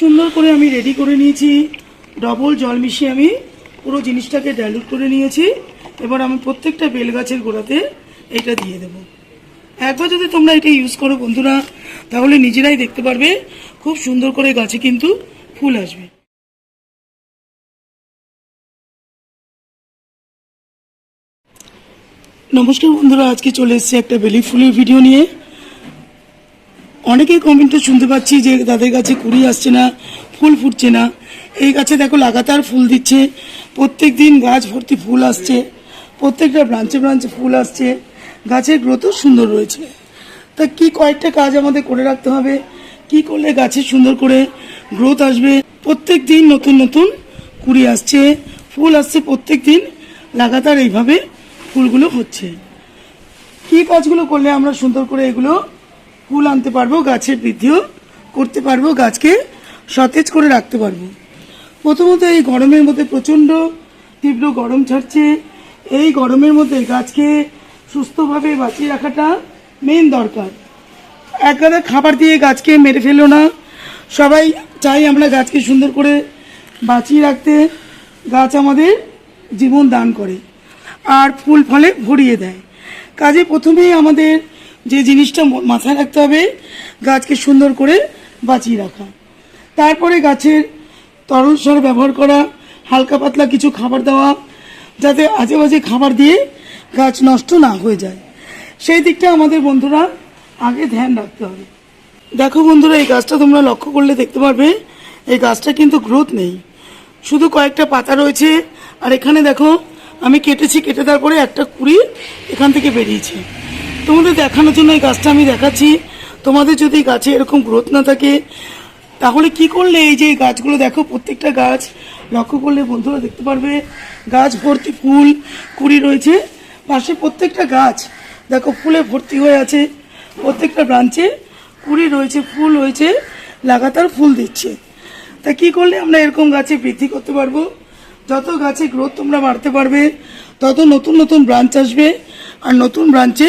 সুন্দর করে আমি রেডি করে নিয়েছি। ডবল জল মিশিয়ে আমি পুরো জিনিসটাকে ডাইলুট করে নিয়েছি। এবার আমি প্রত্যেকটা বেল গাছের গোড়াতে এটা দিয়ে দেবো। একবার যদি তোমরা এটা ইউজ করো বন্ধুরা, তাহলে নিজেরাই দেখতে পারবে খুব সুন্দর করে গাছে কিন্তু ফুল আসবে। নমস্কার বন্ধুরা, আজকে চলে এসেছি একটা বেলি ফুলের ভিডিও নিয়ে। অনেকেই কমেন্টে শুনতে পাচ্ছি যে তাদের কাছে কুড়ি আসছে না, ফুল ফুটছে না। এই গাছে দেখো লাগাতার ফুল দিচ্ছে। প্রত্যেক দিন গাছ ভর্তি ফুল আসছে। প্রত্যেকটা ব্রাঞ্চে ব্রাঞ্চে ফুল আসছে। গাছের গ্রোথও সুন্দর রয়েছে। তা কি কয়েকটা কাজ আমাদের করে রাখতে হবে? কি করলে গাছে সুন্দর করে গ্রোথ আসবে? প্রত্যেক দিন নতুন নতুন কুড়ি আসছে। ফুল আসছে প্রত্যেক দিন। লাগাতার এইভাবে ফুলগুলো হচ্ছে। কি কাজগুলো করলে আমরা সুন্দর করে এগুলো ফুল আনতে পারব, গাছের বৃদ্ধিও করতে পারব, গাছকে সতেজ করে রাখতে পারব। প্রথমত এই গরমের মধ্যে প্রচণ্ড তীব্র গরম ছাড়ছে। এই গরমের মধ্যে গাছকে সুস্থভাবে বাঁচিয়ে রাখাটা মেন দরকার। একগাদা খাবার দিয়ে গাছকে মেরে ফেলো না। সবাই চাই আমরা গাছকে সুন্দর করে বাঁচিয়ে রাখতে গাছ আমাদের জীবন দান করে, আর ফুল ফলে ভরিয়ে দেয়। কাজে প্রথমেই আমাদের যে জিনিসটা মাথায় রাখতে হবে, গাছকে সুন্দর করে বাঁচিয়ে রাখা। তারপরে গাছের তরল সার ব্যবহার করা, হালকা পাতলা কিছু খাবার দেওয়া, যাতে আজে বাজে খাবার দিয়ে গাছ নষ্ট না হয়ে যায়। সেই দিকটা আমাদের বন্ধুরা আগে ধ্যান রাখতে হবে। দেখো বন্ধুরা, এই গাছটা তোমরা লক্ষ্য করলে দেখতে পারবে, এই গাছটা কিন্তু গ্রোথ নেই। শুধু কয়েকটা পাতা রয়েছে, আর এখানে দেখো, আমি কেটেছি, কেটে দেওয়ার পরে একটা কুড়ি এখান থেকে বেরিয়েছে। তোমাদের দেখানোর জন্য এই গাছটা আমি দেখাচ্ছি। তোমাদের যদি গাছে এরকম গ্রোথ না থাকে, তাহলে কি করলে এই যে গাছগুলো দেখো, প্রত্যেকটা গাছ লক্ষ্য করলে বন্ধুরা দেখতে পারবে, গাছ ভর্তি ফুল কুড়ি রয়েছে। পাশে প্রত্যেকটা গাছ, দেখো ফুলে ভর্তি হয়ে আছে, প্রত্যেকটা ব্রাঞ্চে কুড়ি রয়েছে, ফুল হয়েছে, লাগাতার ফুল দিচ্ছে। তা কি করলে আমরা এরকম গাছে বৃদ্ধি করতে পারব? যত গাছে গ্রোথ তোমরা বাড়তে পারবে, তত নতুন নতুন ব্রাঞ্চ আসবে। আর নতুন ব্রাঞ্চে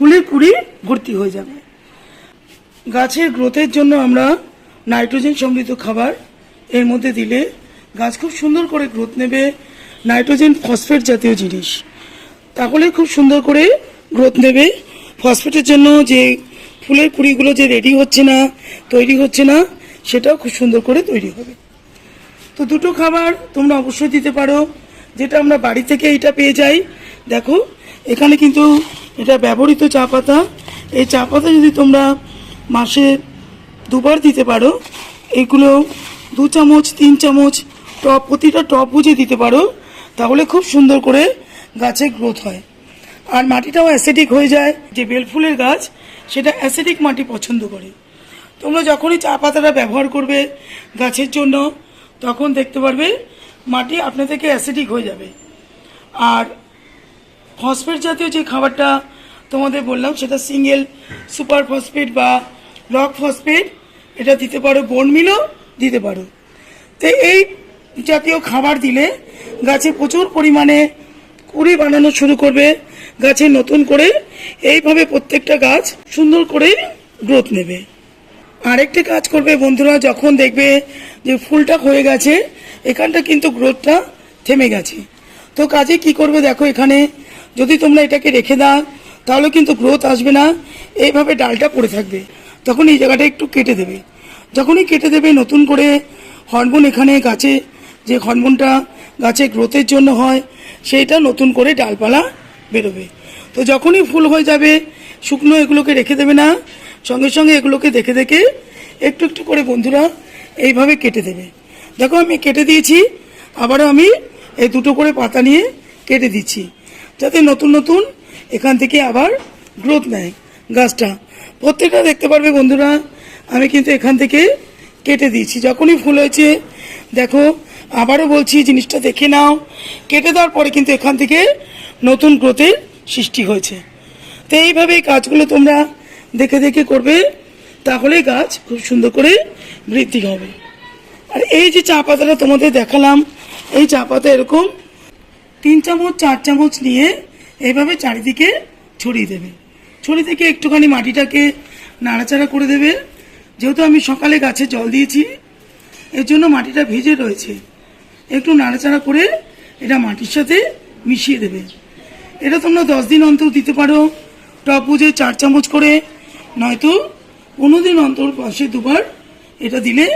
ফুলের কুড়ি ভর্তি হয়ে যাবে। গাছের গ্রোথের জন্য আমরা নাইট্রোজেন সমৃদ্ধ খাবার এর মধ্যে দিলে গাছ খুব সুন্দর করে গ্রোথ নেবে, নাইট্রোজেন ফসফেট জাতীয় জিনিস। তাহলে খুব সুন্দর করে গ্রোথ নেবে। ফসফেটের জন্য যে ফুলের কুড়িগুলো যে রেডি হচ্ছে না, তৈরি হচ্ছে না, সেটাও খুব সুন্দর করে তৈরি হবে। তো দুটো খাবার তোমরা অবশ্যই দিতে পারো। যেটা আমরা বাড়ি থেকে এটা পেয়ে যাই। দেখো, এখানে কিন্তু এটা ব্যবহৃত চা পাতা। এই চা পাতা যদি তোমরা মাসে দুবার দিতে পারো, এগুলো দু চামচ, তিন চামচ, টপ, প্রতিটা টপ বুঝে দিতে পারো, তাহলে খুব সুন্দর করে গাছে গ্রোথ হয়। আর মাটিটাও অ্যাসিডিক হয়ে যায়। যে বেলফুলের গাছ, সেটা অ্যাসিডিক মাটি পছন্দ করে। তোমরা যখনই চা পাতাটা ব্যবহার করবে গাছের জন্য, তখন দেখতে পারবে মাটি আপনা থেকে অ্যাসিডিক হয়ে যাবে। আর ফসফেট জাতীয় যে খাবারটা তোমাদের বললাম, সেটা সিঙ্গেল সুপার ফসফেট বা রক ফসফেট এটা দিতে পারো বোন মিলও দিতে পারো। তো এই জাতীয় খাবার দিলে গাছে প্রচুর পরিমাণে কুড়ি বানানো শুরু করবে, গাছে নতুন করে এইভাবে প্রত্যেকটা গাছ সুন্দর করে গ্রোথ নেবে। আরেকটা কাজ করবে বন্ধুরা, যখন দেখবে যে ফুলটা হয়ে গেছে, এখানটা কিন্তু গ্রোথটা থেমে গেছে। তো কাজে কি করবে দেখো, এখানে যদি তোমরা এটাকে রেখে দাও, তাহলে কিন্তু গ্রোথ আসবে না। এইভাবে ডালটা পড়ে থাকবে। তখন এই জায়গাটা একটু কেটে দেবে। যখনই কেটে দেবে, নতুন করে হরমোন এখানে গাছে, যে হরমোনটা গাছে গ্রোথের জন্য হয় সেইটা নতুন করে ডালপালা বেরোবে। তো যখনই ফুল হয়ে যাবে, শুকনো এগুলোকে রেখে দেবে না, সঙ্গে সঙ্গে এগুলোকে দেখে দেখে একটু একটু করে বন্ধুরা এইভাবে কেটে দেবে। দেখো আমি কেটে দিয়েছি, আবারও আমি এই দুটো করে পাতা নিয়ে কেটে দিচ্ছি। যাতে নতুন নতুন এখান থেকে আবার গ্রোথ নেয় গাছটা। প্রত্যেকটা দেখতে পারবে বন্ধুরা, আমি কিন্তু এখান থেকে কেটে দিয়েছি। যখনই ফুল হয়েছে, দেখো, আবারও বলছি, জিনিসটা দেখে নাও। কেটে দেওয়ার পরে কিন্তু এখান থেকে নতুন গ্রোথের সৃষ্টি হয়েছে। তো এইভাবে এই কাজগুলো তোমরা দেখে দেখে করবে, তাহলে গাছ খুব সুন্দর করে বৃদ্ধি হবে। আর এই যে চা পাতাটা তোমাদের দেখালাম, এই চা পাতা এরকম তিন চামচ, চার চামচ নিয়ে এইভাবে চারিদিকে ছড়িয়ে দেবে। ছড়িয়ে থেকে একটুখানি মাটিটাকে নাড়াচাড়া করে দেবে। যেহেতু আমি সকালে গাছে জল দিয়েছি, এর জন্য মাটিটা ভেজে রয়েছে। একটু নাড়াচাড়া করে এটা মাটির সাথে মিশিয়ে দেবে। এটা তোমরা দশ দিন অন্তর দিতে পারো। টপ বুঝে চার চামচ করে, নয়তো পনেরো দিন অন্তর পাশে দুবার এটা দিলে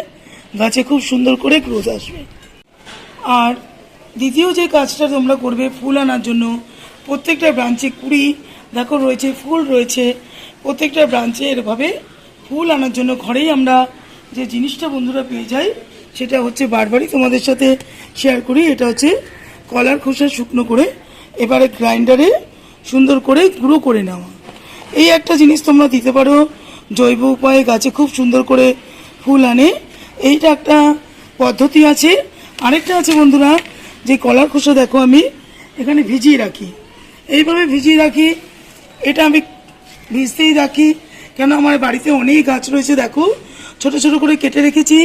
গাছে খুব সুন্দর করে গ্রোথ আসবে। আর দ্বিতীয় যে কাজটা তোমরা করবে ফুল আনার জন্য, প্রত্যেকটা ব্রাঞ্চে কুড়ি, দেখো রয়েছে ফুল রয়েছে, প্রত্যেকটা ব্রাঞ্চে এরভাবে ফুল আনার জন্য ঘরেই আমরা যে জিনিসটা বন্ধুরা পেয়ে যাই, সেটা হচ্ছে বারবারই তোমাদের সাথে শেয়ার করি, এটা হচ্ছে কলার খোসা শুকনো করে এবারে গ্রাইন্ডারে সুন্দর করে গুঁড়ো করে নেওয়া। এই একটা জিনিস তোমরা দিতে পারো, জৈব উপায়ে গাছে খুব সুন্দর করে ফুল আনে। এইটা একটা পদ্ধতি আছে। আরেকটা আছে বন্ধুরা যে কলার খোসা দেখো আমি, এখানে ভিজিয়ে রাখি। এইভাবে ভিজিয়ে রাখি, এটা আমি ভিজতেই রাখি। কেন আমার বাড়িতে অনেক গাছ রয়েছে, দেখো। ছোট ছোট করে কেটে রেখেছি,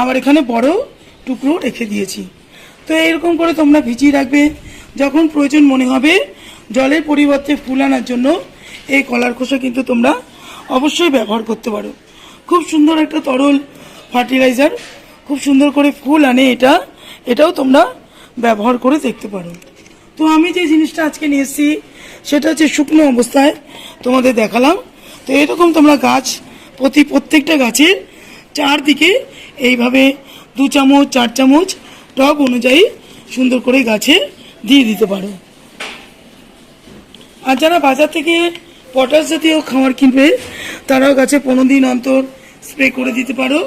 আবার এখানে বড় টুকরো রেখে দিয়েছি। তো এরকম করে তোমরা ভিজিয়ে রাখবে। যখন প্রয়োজন মনে হবে, জলের পরিবর্তে ফুল আনার জন্য এই কলার খোসা কিন্তু তোমরা অবশ্যই ব্যবহার করতে পারো। খুব সুন্দর একটা তরল ফার্টিলাইজার, খুব সুন্দর করে ফুল আনে এটা। এটাও তোমরা ব্যবহার করে দেখতে পারো তো আমি যে জিনিসটা আজকে নিয়ে এসেছি, সেটা হচ্ছে শুকনো অবস্থায় তোমাদের দেখালাম। তো এরকম তোমরা গাছ, প্রতি প্রত্যেকটা গাছের চারদিকে এইভাবে দু চামচ, চার চামচ টব অনুযায়ী সুন্দর করে গাছে দিয়ে দিতে পারো। আর যারা বাজার থেকে পটাশ জাতীয় খাবার কিনবে, তারাও গাছে পনেরো দিন অন্তর স্প্রে করে দিতে পারো।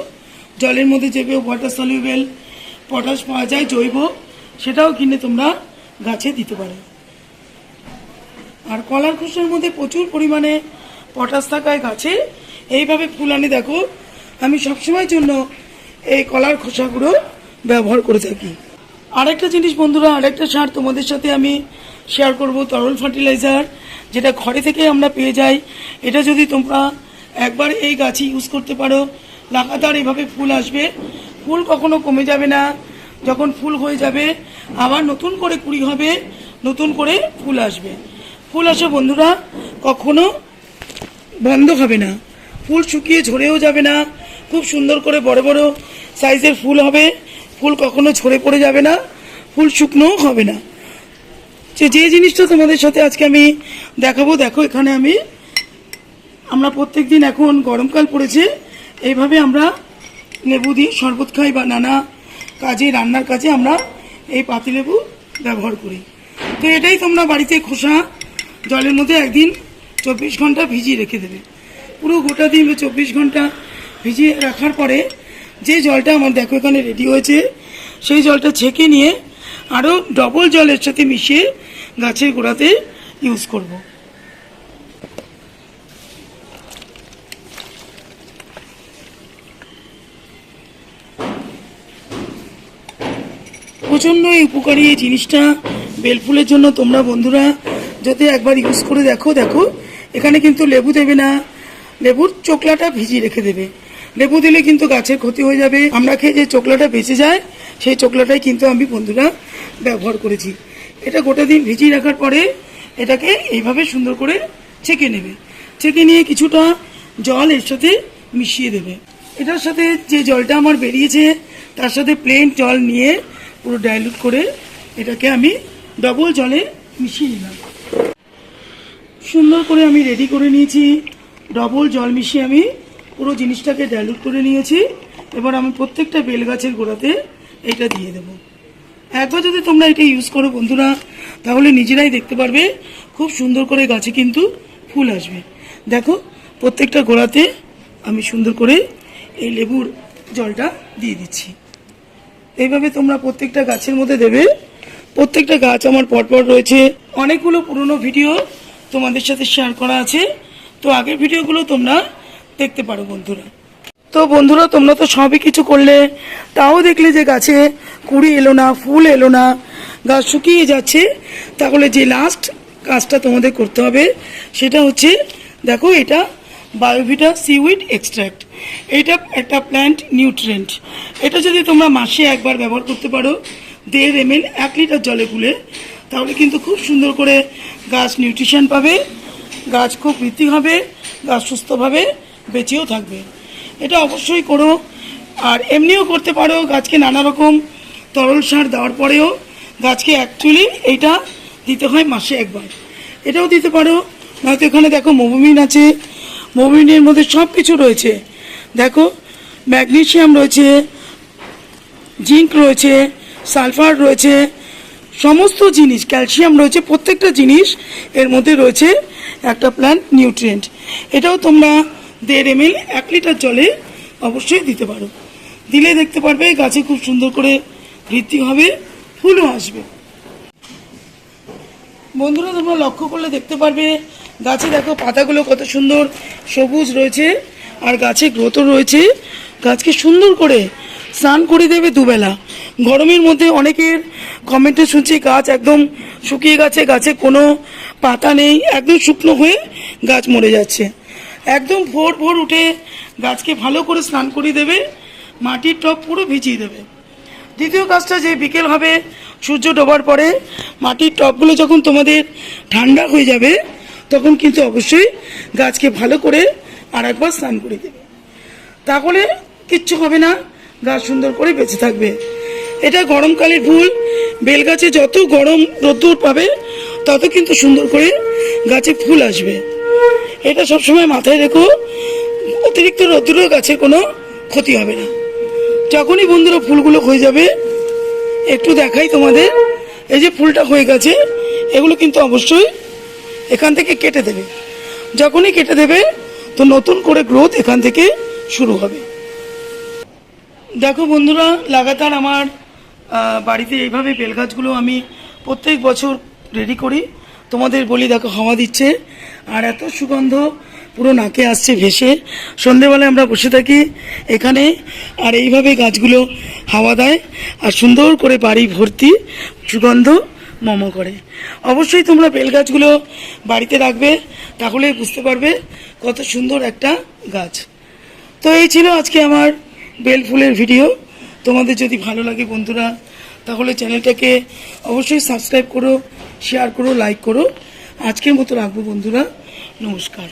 জলের মধ্যে যে ওয়াটার সলিউবেল, পটাশ পাওয়া যায় জৈব সেটাও কিনে তোমরা গাছে দিতে পারো। আর কলার খোসার মধ্যে প্রচুর পরিমাণে পটাশ থাকায় গাছে, এইভাবে ফুল আনি দেখো, আমি সবসময়ের জন্য এই কলার খোসাগুলো ব্যবহার করে থাকি। আরেকটা জিনিস বন্ধুরা, আরেকটা সার তোমাদের সাথে আমি শেয়ার করব, তরল ফার্টিলাইজার যেটা ঘরে থেকে আমরা পেয়ে যাই। এটা যদি তোমরা একবার এই গাছে ইউজ করতে পারো, লাগাতার এভাবে ফুল আসবে, ফুল কখনো কমে যাবে না। যখন ফুল হয়ে যাবে, আবার নতুন করে কুড়ি হবে, নতুন করে ফুল আসবে। ফুল আসে বন্ধুরা, কখনো বন্ধ হবে না। ফুল শুকিয়ে ঝরেও যাবে না। খুব সুন্দর করে বড় বড় সাইজের ফুল হবে। ফুল কখনো ঝরে পড়ে যাবে না। ফুল শুকনোও হবে না। যে যে জিনিসটা তোমাদের সাথে আজকে আমি দেখাবো, দেখো এখানে আমি, আমরা প্রত্যেক দিন এখন গরমকাল পড়েছে। এইভাবে আমরা লেবু দিই শরবত খাই বা নানা কাজে, রান্নার কাজে আমরা এই পাতিলেবু ব্যবহার করি তো এটাই তোমরা বাড়িতে খোসা, জলের মধ্যে একদিন চব্বিশ ঘণ্টা ভিজিয়ে রেখে দেবে পুরো গোটা দিন বা চব্বিশ ঘণ্টা ভিজিয়ে রাখার পরে যে জলটা আমার দেখো এখানে রেডি হয়েছে, সেই জলটা ছেঁকে নিয়ে আরও ডবল জলের সাথে মিশিয়ে গাছের গোড়াতে ইউজ করব। প্রচণ্ড এই উপকারী এই জিনিসটা বেলফুলের জন্য তোমরা বন্ধুরা যদি একবার ইউজ করে দেখো দেখো। এখানে কিন্তু লেবু দেবে না। লেবুর চোকলাটা ভিজিয়ে রেখে দেবে। লেবু দিলে কিন্তু গাছের ক্ষতি হয়ে যাবে। আমরা খেয়ে যে চোকলাটা বেঁচে যায়, সেই চোকলাটাই কিন্তু আমি বন্ধুরা ব্যবহার করেছি। এটা গোটা দিন ভিজিয়ে রাখার পরে এটাকে এইভাবে সুন্দর করে ছেঁকে নেবে। ছেঁকে নিয়ে কিছুটা জল এর সাথে মিশিয়ে দেবে। এটার সাথে যে জলটা আমার বেরিয়েছে, তার সাথে প্লেন জল নিয়ে পুরো ডাইলুট করে এটাকে আমি ডবল জলে মিশিয়ে নিলাম। সুন্দর করে আমি রেডি করে নিয়েছি। ডবল জল মিশিয়ে আমি পুরো জিনিসটাকে ডাইলুট করে নিয়েছি। এবার আমি প্রত্যেকটা বেল গাছের গোড়াতে এটা দিয়ে দেব। একবার যদি তোমরা এটা ইউজ করো বন্ধুরা, তাহলে নিজেরাই দেখতে পারবে খুব সুন্দর করে গাছে কিন্তু ফুল আসবে। দেখো, প্রত্যেকটা গোড়াতে আমি সুন্দর করে এই লেবুর জলটা দিয়ে দিচ্ছি। এইভাবে তোমরা প্রত্যেকটা গাছের মধ্যে দেবে। প্রত্যেকটা গাছ আমার পরপর রয়েছে। অনেকগুলো পুরনো ভিডিও তোমাদের সাথে শেয়ার করা আছে। তো আগের ভিডিওগুলো তোমরা দেখতে পারো বন্ধুরা। তো বন্ধুরা, তোমরা তো সবই কিছু করলে। তাও দেখলে যে গাছে কুড়ি এলো না, ফুল এলো না, গাছ শুকিয়ে যাচ্ছে। তাহলে যে লাস্ট কাজটা তোমাদের করতে হবে, সেটা হচ্ছে, দেখো এটা বায়োভিটা সিউইড এক্সট্র্যাক্ট এটা একটা প্ল্যান্ট নিউট্রেন্ট এটা যদি তোমরা মাসে একবার ব্যবহার করতে পারো, দেড় এম এল এক লিটার জলে গুলে, তাহলে কিন্তু খুব সুন্দর করে গাছ নিউট্রিশন পাবে, গাছ খুব বৃদ্ধি হবে, গাছ সুস্থভাবে বেঁচেও থাকবে। এটা অবশ্যই করো। আর এমনিও করতে পারো, গাছকে নানা রকম তরল সার দেওয়ার পরেও গাছকে অ্যাকচুয়ালি এইটা দিতে হয় মাসে একবার। এটাও দিতে পারো। নয়তো এখানে দেখো মোবিমিন আছে। মোবিমিনের মধ্যে সব কিছু রয়েছে। দেখো, ম্যাগনেশিয়াম রয়েছে, জিঙ্ক রয়েছে, সালফার রয়েছে, সমস্ত জিনিস, ক্যালসিয়াম রয়েছে, প্রত্যেকটা জিনিস এর মধ্যে রয়েছে একটা প্ল্যান্ট নিউট্রিয়েন্ট এটাও তোমরা দেড় এম এল এক লিটার জলে অবশ্যই দিতে পারো। দিলে দেখতে পারবে গাছে খুব সুন্দর করে বৃদ্ধি হবে, ফুলও আসবে। বন্ধুরা, তোমরা লক্ষ্য করলে দেখতে পারবে, গাছে দেখো পাতাগুলো কত সুন্দর সবুজ রয়েছে। আর গাছে গ্রোথও রয়েছে। গাছকে সুন্দর করে স্নান করে দেবে দুবেলা। গরমের মধ্যে অনেকের কমেন্টে শুনছি, গাছ একদম শুকিয়ে গেছে, গাছে কোনো পাতা নেই, একদম শুকনো হয়ে গাছ মরে যাচ্ছে। একদম ভোর ভোর উঠে গাছকে ভালো করে স্নান করিয়ে দেবে, মাটির টপ পুরো ভিজিয়ে দেবে। দ্বিতীয় কাজটা যে বিকেল হবে, সূর্য ডোবার পরে মাটির টবগুলো যখন তোমাদের ঠান্ডা হয়ে যাবে, তখন কিন্তু অবশ্যই গাছকে ভালো করে আর একবার স্নান করে দেবে। তাহলে কিচ্ছু হবে না গাছ সুন্দর করে বেঁচে থাকবে। এটা গরমকালের ফুল বেলগাছে যত গরম রোদ্দুর পাবে, তত কিন্তু সুন্দর করে গাছে ফুল আসবে। এটা সবসময় মাথায় রেখো, অতিরিক্ত রোদ্দুরেও গাছের কোনো ক্ষতি হবে না। যখনই বন্ধুরা ফুলগুলো হয়ে যাবে, একটু দেখাই তোমাদের। এই যে ফুলটা হয়ে গেছে, এগুলো কিন্তু অবশ্যই এখান থেকে কেটে দেবে। যখনই কেটে দেবে তো নতুন করে গ্রোথ এখান থেকে শুরু হবে। দেখো বন্ধুরা, লাগাতার আমার বাড়িতে এইভাবে বেলগাছগুলো আমি প্রত্যেক বছর রেডি করি। তোমাদের বলি, দেখো হাওয়া দিচ্ছে, আর এত সুগন্ধ পুরো নাকে আসছে ভেসে। সন্ধেবেলায় আমরা বসে থাকি এখানে, আর এইভাবে গাছগুলো হাওয়া দেয়, আর সুন্দর করে বাড়ি ভর্তি সুগন্ধ মম করে। অবশ্যই তোমরা বেল গাছগুলো বাড়িতে রাখবে, তাহলে বুঝতে পারবে কত সুন্দর একটা গাছ। তো এই ছিল আজকে আমার বেল ফুলের ভিডিও। তোমাদের যদি ভালো লাগে বন্ধুরা, তাহলে চ্যানেলটাকে অবশ্যই সাবস্ক্রাইব করো শেয়ার করো লাইক করো। আজকের মতো রাখব বন্ধুরা। নমস্কার।